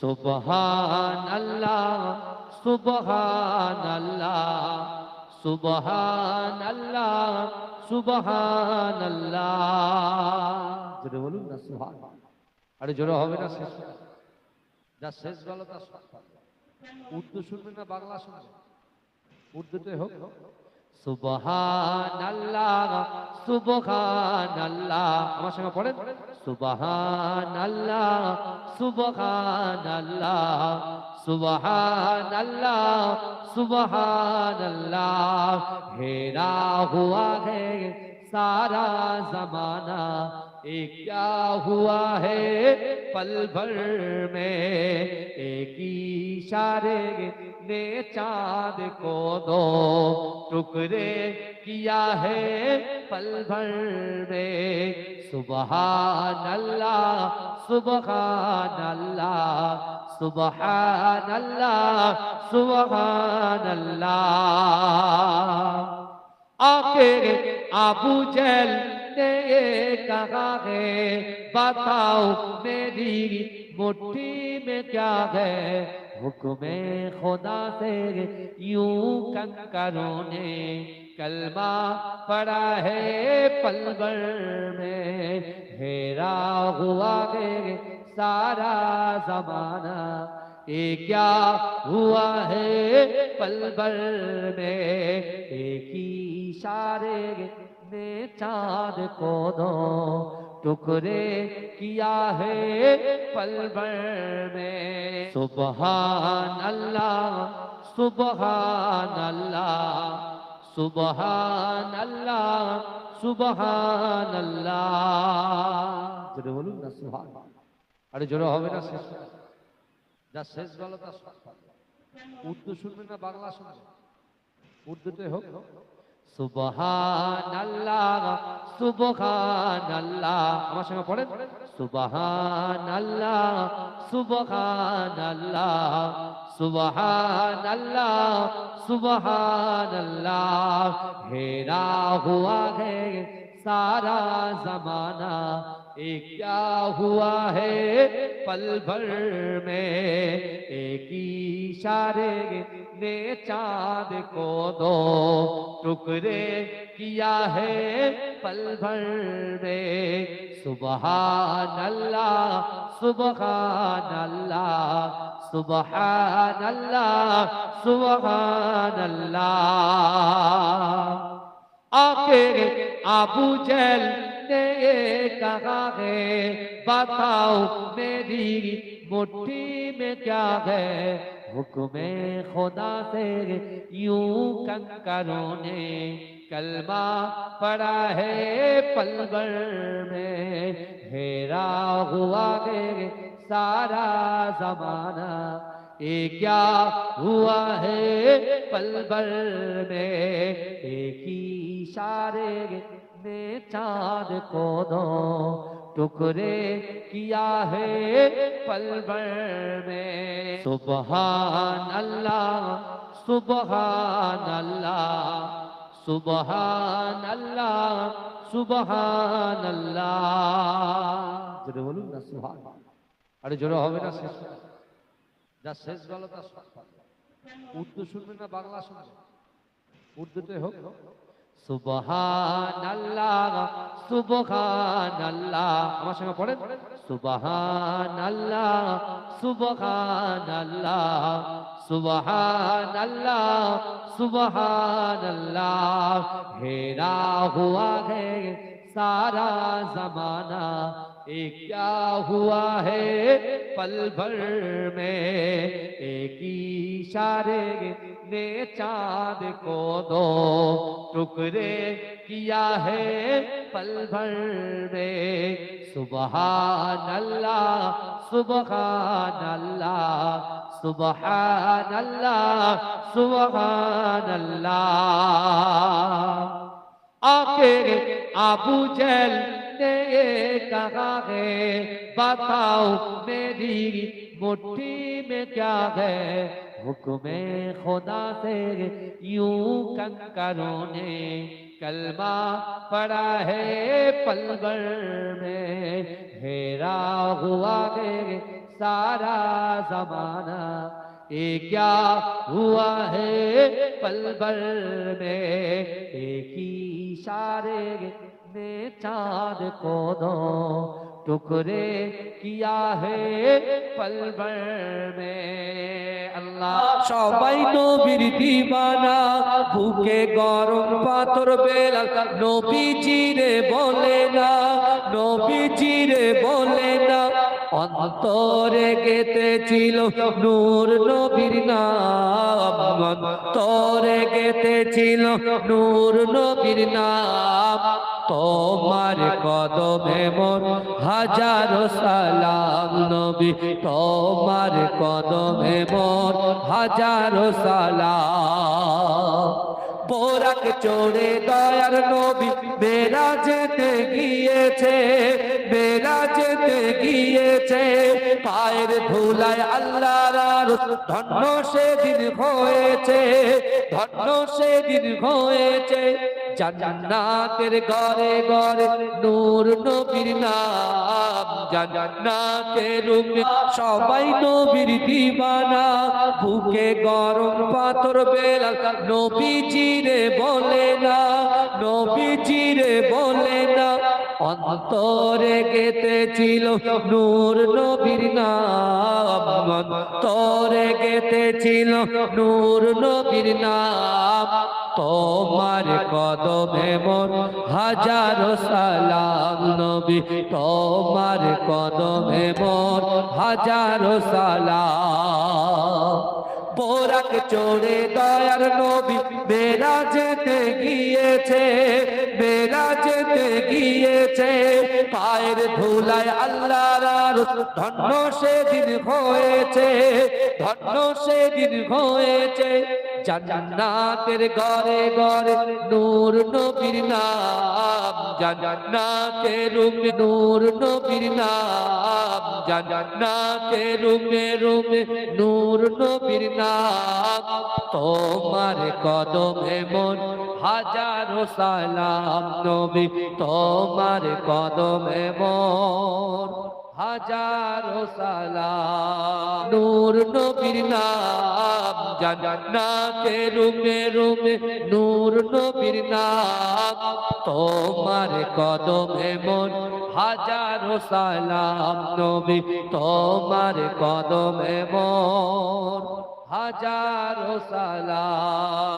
সুবহান আল্লাহ সুবহান আল্লাহ সুবহান আল্লাহ সুবহান আল্লাহ জোরে বলুন না সুবহান আরে জোরে হবে না শেষ যা শেষ গেল তা উর্দু শুনবে না বাংলা শুনবে? উর্দুতে হোক। সুবহান আল্লাহ সুবহান আল্লাহ আমার সঙ্গে পড়েন? সুবহান আল্লাহ সুবহান আল্লাহ সুবহান আল্লাহ সুবহান আল্লাহ হেরা হুয়া হে সারা জমানা ایک کیا ہوا ہے پل بھر میں؟ ایک اشارے نے چاند کو دو ٹکرے کیا ہے پل بھر میں۔ سبحان اللہ سبحان اللہ سبحان اللہ سبحان اللہ۔ آ کے آبو جیل یہ کہا ہے بتاؤ میری مٹھی میں کیا ہے حکم خدا سے یوں کنکروں نے کلمہ پڑا ہے پلبر میں ہیرا ہوا ہے سارا زمانہ یہ کیا ہوا ہے پلبر میں ایک ہی اشارے इशारे ने चांद को दो टुकड़े किया है पल भर में सुबहान अल्लाह सुबहान अल्लाह সুবহান আল্লাহ সুবহান আল্লাহ জোরে বলুন না সুবহান আরে জোরে হবে না শেষ যা শেষ গেল তা উর্দু শুনবে না বাংলা শুনবে উর্দুতে হোক سبحان اللہ سبحان اللہ আমার সঙ্গে পড়েন? سبحان اللہ سبحان اللہ سبحان اللہ سبحان اللہ ہیرا ہوا ہے سارا زمانہ ایک کیا ہوا ہے پل بھر میں ایک ہی اشارے نے چاند کو دو ٹکڑے کیا ہے پل بھر میں۔ سبحان اللہ سبحان اللہ سبحان اللہ سبحان اللہ۔ آخر آبو جیل نے یہ کہا ہے، بتاؤ میری مٹھی میں کیا ہے؟ حکم خدا سے یوں کنکروں نے کلمہ پڑا ہے پلبر میں۔ ہیرا ہوا گے سارا زمانہ، اے کیا ہوا ہے پلبر میں؟ ایک ہی اشارے میں چاند کو دو۔ टुकड़े किया है पल भर में सुबहान अल्लाह सुबहान अल्लाह সুবহান আল্লাহ সুবহান আল্লাহ জোরে বলুন না সুবহান আরে জোরে হবে না শেষ যা শেষ গেল তা উর্দু শুনবে না বাংলা শুনবে উর্দুতে হোক سبحان اللہ سبحان اللہ আমার সঙ্গে পড়েন? سبحان اللہ سبحان اللہ سبحان اللہ سبحان اللہ گھیرا ہوا ہے سارا زمانہ ایک کیا ہوا ہے پل بھر میں ایک ہی اشارے نے چاند کو دو ٹکڑے کیا ہے پل بھر میں۔ سبحان اللہ سبحان اللہ سبحان اللہ سبحان اللہ۔ آخر آبو جیل نے یہ کہا ہے، بتاؤ میری مٹھی میں کیا ہے؟ حکم خدا سے یوں کنکروں نے کلمہ پڑا ہے پلور میں۔ ہیرا ہوا گے سارا زمانہ، اے کیا ہوا ہے پلبر میں؟ ایک ہی اشارے میں چاند کو دو टुकड़े किया है पल भर में अल्लाह সবাই নবীর দিবানা বুকে গরম পাথর বেলা নবীজিরে বলে না নবীজিরে বলে না অন্তরে গেতেছিল নূর নবীর নাম অন্তরে গেতেছিল নূর নবীর নাম তোমার কদমে মন হাজারো সালাম নবী। তোমার কদমে মন হাজারো সালাম। বোরাক চড়ে দয়ার নবী মেরা যেতে গিয়েছে মেরা যেতে গিয়েছে। পায়ের ধুলায় আল্লাহর ধন্য সেদিন হয়েছে, ধন্য সেদিন হয়েছে। জান্নাতের ঘরে ঘরে নূর নবীর নাম, জান্নাতের সবাই নবীর দিবানা। বুকে গরম পাথর বেলা নবীজিরে বলে না নবীজিরে বলে না। অন্তরে গেতেছিল নূর নবীর নাম, অন্তরে গেতেছিল নূর নবীর নাম। তোমার কদমে মন হাজারো সালাম নবী। তোমার কদমে মন হাজারো সালাম। বোরাক চড়ে দয়ার নবী মেরা যেতে গিয়েছে মেরা যেতে গিয়েছে। পায়ের ধুলায় আল্লাহর ধন্য সেদিন হয়েছে, ধন্য সেদিন হয়েছে। জান্নাতের ঘরে ঘরে, নূর নবীর নাম, জান্নাতের রুমে নূর নবীর নাম, জান্নাতের রুমে রুমে নূর নবীর নাম। তোমার কদমে মন হাজারো সালাম নবী, তোমার কদমে মন হাজারো সালাম। নূর নবীর নাম জান্নাতে রুমে রুমে, নূর নবীর নাম তোমার কদমে মন। হাজারো সালাম নবী তোমার কদমে মন। হাজারো সালাম।